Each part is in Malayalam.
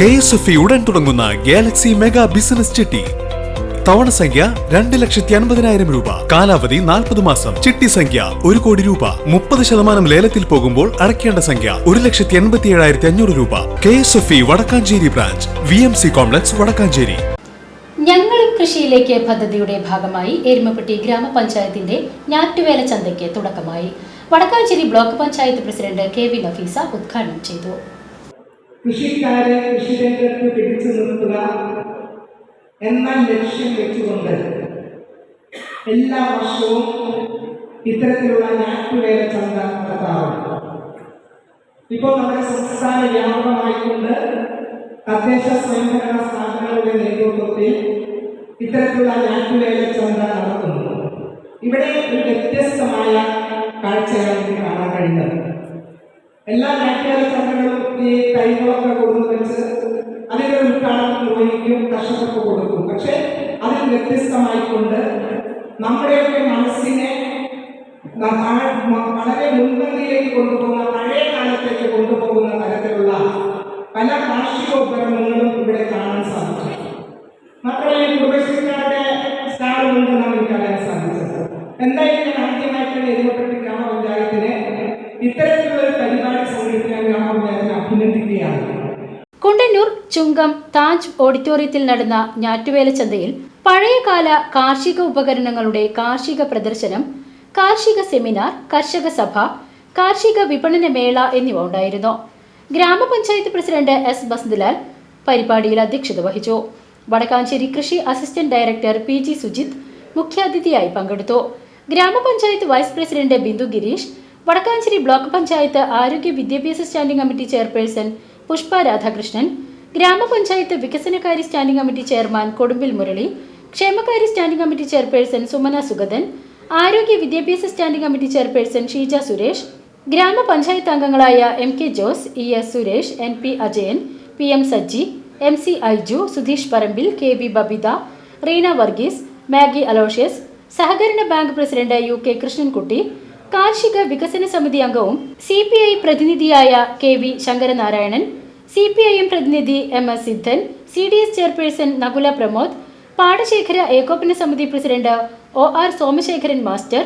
കെ എസ് എഫ് ഉടൻ തുടങ്ങുന്ന ഗാലക്സി മെഗാ ബിസിനസ് ചിട്ടി. തവണ സംഖ്യ രണ്ട് ലക്ഷത്തി അൻപതിനായിരം രൂപ. കാലാവധി നാൽപ്പത് മാസം. ചിട്ടി സംഖ്യ ഒരു കോടി രൂപ. മുപ്പത് ശതമാനം ലേലത്തിൽ പോകുമ്പോൾ അടയ്ക്കേണ്ട സംഖ്യ ഒരു ലക്ഷത്തി എൺപത്തി ഏഴായിരത്തി അഞ്ഞൂറ് രൂപ. K S F E Vadakkanchery branch. V M C complex Vadakkanchery. ഞങ്ങളും കൃഷിയിലേക്ക് പദ്ധതിയുടെ ഭാഗമായി എരുമപ്പെട്ടി ഗ്രാമപഞ്ചായത്തിന്റെ ഞാറ്റുവേല ചന്തയ്ക്ക് തുടക്കമായി. Vadakkanchery block panchayat president K V Nafeesa ഉദ്ഘാടനം ചെയ്തു. കൃഷിക്കാരെ കൃഷിരംഗത്ത് പിടിച്ചു നിർത്തുക എന്ന ലക്ഷ്യം വെച്ചുകൊണ്ട് എല്ലാ വർഷവും ഇത്തരത്തിലുള്ള ഞാറ്റുവേല ചന്ത നടത്താറുണ്ട്. ഇപ്പോൾ നമ്മുടെ സംസ്ഥാന വ്യാപകമായിക്കൊണ്ട് തദ്ദേശ സ്വയംഭരണ സ്ഥാപനങ്ങളുടെ നേതൃത്വത്തിൽ ഇത്തരത്തിലുള്ള ഞാറ്റുവേല ചന്ത നടത്തുന്നു. ഇവിടെ ഒരു വ്യത്യസ്തമായ കഴിയുന്നത് എല്ലാ നാട്ടുകാര സംഘങ്ങളും ഈ തൈകളൊക്കെ കൊണ്ടു അതിന്റെ ഉദ്ഘാടനം നിർവഹിക്കും കർഷകർക്ക് കൊടുക്കും. പക്ഷെ അതിൽ വ്യത്യസ്തമായിക്കൊണ്ട് നമ്മുടെയൊക്കെ മനസ്സിനെ വളരെ മുൻപന്തിയിലേക്ക് കൊണ്ടുപോകുന്ന പഴയ കാലത്തേക്ക് കൊണ്ടുപോകുന്ന തരത്തിലുള്ള പല കാർഷിക ഉപകരണങ്ങളും ഇവിടെ കാണാൻ സാധിച്ചു. മാത്രമല്ല കുടുംബശ്രീക്കാരുടെ നമുക്ക് കാണാൻ സാധിച്ചത്. എന്തായാലും ആദ്യമായിട്ടുള്ള എരുമപ്പെട്ടി ഗ്രാമപഞ്ചായത്തിനെ ഇത്തരത്തിലുള്ള പരിപാടി സംഘടിപ്പിക്കാൻ ഗ്രാമപഞ്ചായത്തിനെ അഭിനന്ദിക്കുകയാണ് കുണ്ടന്നൂർ ചുങ്കം താജ് ഓഡിറ്റോറിയത്തിൽ നടന്ന ഞാറ്റുവേല ചന്തയിൽ പഴയകാല കാർഷിക ഉപകരണങ്ങളുടെ കാർഷിക പ്രദർശനം കാർഷിക സെമിനാർ കർഷക സഭ കാർഷിക വിപണന മേള എന്നിവ ഉണ്ടായിരുന്നു. ഗ്രാമപഞ്ചായത്ത് പ്രസിഡന്റ് എസ് ബസന്തലാൽ പരിപാടിയിൽ അധ്യക്ഷത വഹിച്ചു. വടക്കാഞ്ചേരി കൃഷി assistant director P G Sujith മുഖ്യാതിഥിയായി പങ്കെടുത്തു. Grama panchayat vice president Bindu Girish Vadakkanchery block panchayat ആരോഗ്യ വിദ്യാഭ്യാസ standing committee chairperson Pushpa Radhakrishnan grama panchayat വികസനകാര്യ standing committee chairman Kodumbil Murali ക്ഷേമകാര്യ standing committee chairperson Sumana Sugathan ആരോഗ്യ വിദ്യാഭ്യാസ standing committee chairperson Sheeja Suresh grama panchayat അംഗങ്ങളായ M K Jose E S Suresh N P Ajayan P M Sajji M C Aiju Sudheesh Parambil K V Babitha Reena Varghese Maggie Aloysius സഹകരണ bank president U K Krishnankutty കാർഷിക വികസന സമിതി അംഗവും C P I പ്രതിനിധിയായ K V Sankaranarayanan C P I M പ്രതിനിധി M S Siddhan C D S chairperson Nakula Pramod പാടശേഖര ഏകോപന സമിതി president O R Somasekharan master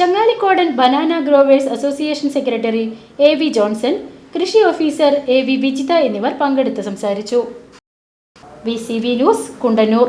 Changalikodan banana growers association secretary A V Johnson കൃഷി ഓഫീസർ എ വി വിജിത എന്നിവർ പങ്കെടുത്ത് സംസാരിച്ചു. V C V news Kundannoor.